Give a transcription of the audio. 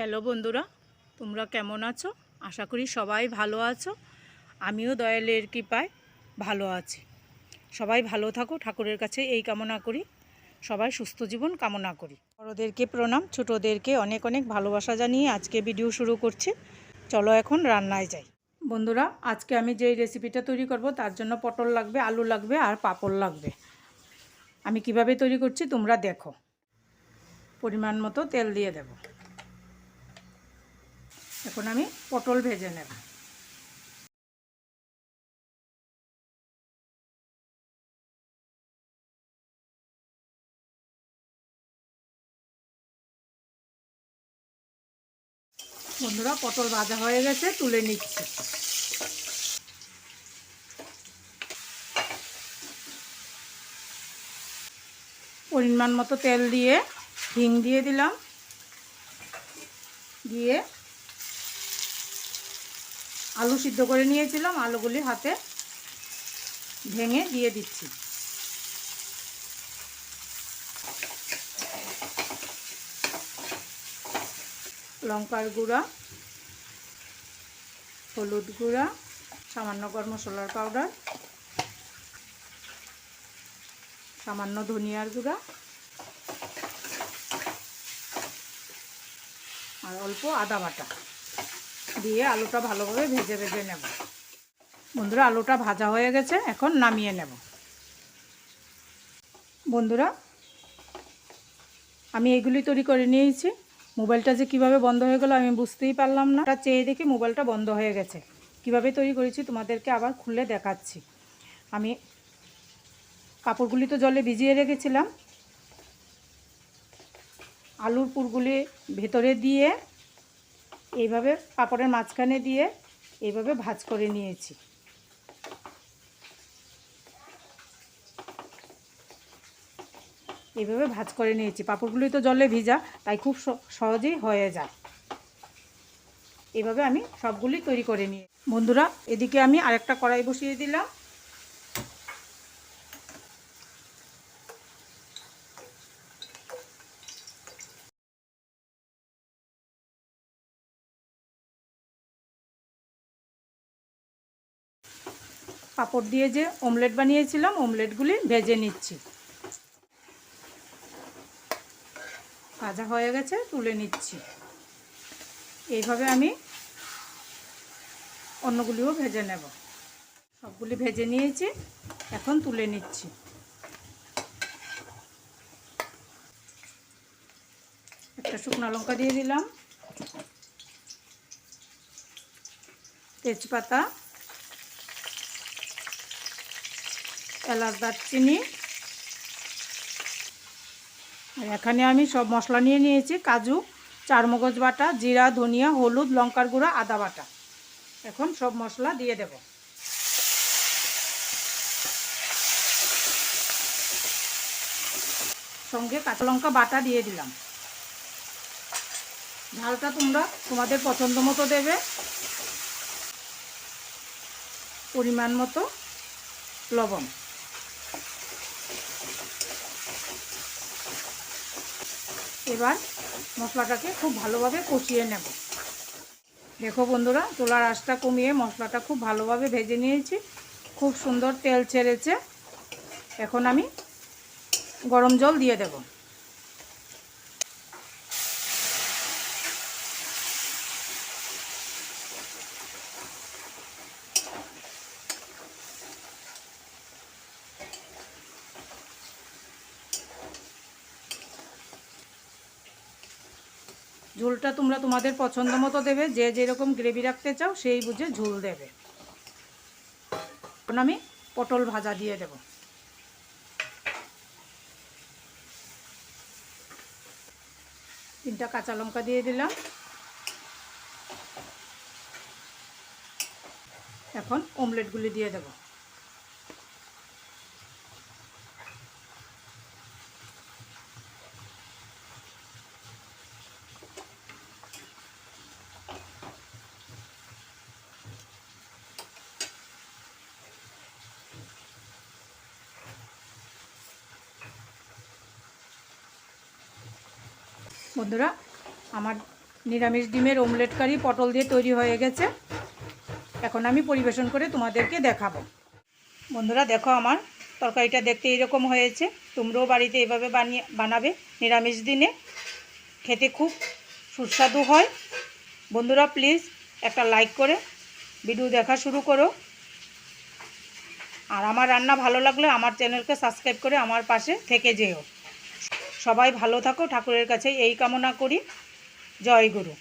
Hello বন্ধুরা, তোমরা কেমন আছো? আশা করি সবাই ভালো আছো। আমিও দয়ালের কৃপায় ভালো আছি। সবাই ভালো থাকো, ঠাকুরের কাছে এই কামনা করি। সবাই সুস্থ জীবন কামনা করি। বড়োদেরকে প্রণাম, ছোটোদেরকে অনেক অনেক ভালোবাসা জানিয়ে আজকে ভিডিও শুরু করছি। চলো এখন রান্নায় যাই। বন্ধুরা, আজকে আমি যেই রেসিপিটা তৈরি করব, তার জন্য পটল লাগবে, আলু লাগবে আর পাপড় লাগবে। আমি কীভাবে তৈরি করছি, তোমরা দেখো। পরিমাণ মতো তেল দিয়ে দেব। এখন আমি পটল ভেজে নেব। বন্ধুরা, পটল ভাজা হয়ে গেছে, তুলে নিচ্ছে। পরিমাণ মতো তেল দিয়ে, হিং দিয়ে দিলাম। দিয়ে আলু সিদ্ধ করে নিয়েছিলাম, আলুগুলি হাতে ভেঙে দিয়ে দিচ্ছি। লঙ্কার গুঁড়া, হলুদ গুঁড়া, সামান্য গরম মশলার পাউডার, সামান্য ধনিয়ার গুঁড়া, আর অল্প আদা বাটা। দিয়ে আলুটা ভালোভাবে ভেজে ভেজে নেব। বন্ধুরা, আলুটা ভাজা হয়ে গেছে, এখন নামিয়ে নেব। বন্ধুরা, আমি এগুলি তৈরি করে নিয়েছি। মোবাইলটা যে কীভাবে বন্ধ হয়ে গেলো আমি বুঝতেই পারলাম না। চেয়ে দেখি মোবাইলটা বন্ধ হয়ে গেছে। কীভাবে তৈরি করেছি তোমাদেরকে আবার খুলে দেখাচ্ছি। আমি কাপড়গুলি তো জলে ভিজিয়ে রেখেছিলাম। আলুর পুরগুলি ভেতরে দিয়ে এইভাবে পাপড়ের মাঝখানে দিয়ে এইভাবে ভাজ করে নিয়েছি। এইভাবে ভাজ করে নিয়েছি। পাপড়গুলি তো জলে ভিজা, তাই খুব সহজেই হয়ে যায়। এভাবে আমি সবগুলি তৈরি করে নিয়ে বন্ধুরা, এদিকে আমি আরেকটা কড়াই বসিয়ে দিলাম। পাপড় দিয়ে যে অমলেট বানিয়েছিলাম অমলেটগুলি ভেজে নিচ্ছি। ভাজা হয়ে গেছে, তুলে নিচ্ছি। এইভাবে আমি অন্যগুলিও ভেজে নেব। সবগুলি ভেজে নিয়েছি, এখন তুলে নিচ্ছি। একটা শুকনো লঙ্কা দিয়ে দিলাম। তেজপাতা এলাচ দারচিনি। আর এখানে আমি সব মশলা নিয়ে নিয়েছি, কাজু, চারমগজ বাটা, জিরা, ধনিয়া, হলুদ, লঙ্কার গুঁড়া, আদা বাটা। এখন সব মশলা দিয়ে দেব। সঙ্গে কাঁচা লঙ্কা বাটা দিয়ে দিলাম। ঝালটা তোমরা তোমাদের পছন্দ মতো দেবে। পরিমাণ মতো লবণ। এবার মশলাটাকে খুব ভালোভাবে কষিয়ে নেব। দেখো বন্ধুরা, তোলার আঁচটা কমিয়ে মশলাটা খুব ভালোভাবে ভেজে নিয়েছি। খুব সুন্দর তেল ছেড়েছে। এখন আমি গরম জল দিয়ে দেব। ঝোলটা তোমরা তোমাদের পছন্দ মতো দেবে, যে যেরকম গ্রেভি রাখতে চাও সেই বুঝে ঝোল দেবে। এখন আমি পটল ভাজা দিয়ে দেব। তিনটা কাঁচা লঙ্কা দিয়ে দিলাম। এখন অমলেটগুলি দিয়ে দেবো। বন্ধুরা, আমার নিরামিষ ডিমের ওমলেট কারি পটল দিয়ে তৈরি হয়ে গেছে। এখন আমি পরিবেশন করে তোমাদেরকে দেখাবো। বন্ধুরা, দেখো আমার তরকারিটা দেখতে এরকম হয়েছে। তোমরাও বাড়িতে এভাবে বানিয়ে বানাবে নিরামিষ দিনে। খেতে খুব সুস্বাদু হয়। বন্ধুরা প্লিজ একটা লাইক করে ভিডিও দেখা শুরু করো। আর আমার রান্না ভালো লাগলে আমার চ্যানেলকে সাবস্ক্রাইব করে আমার পাশে থেকে যেও। সবাই ভালো থাকো ঠাকুরের কাছে এই কামনা করি। জয় গুরু।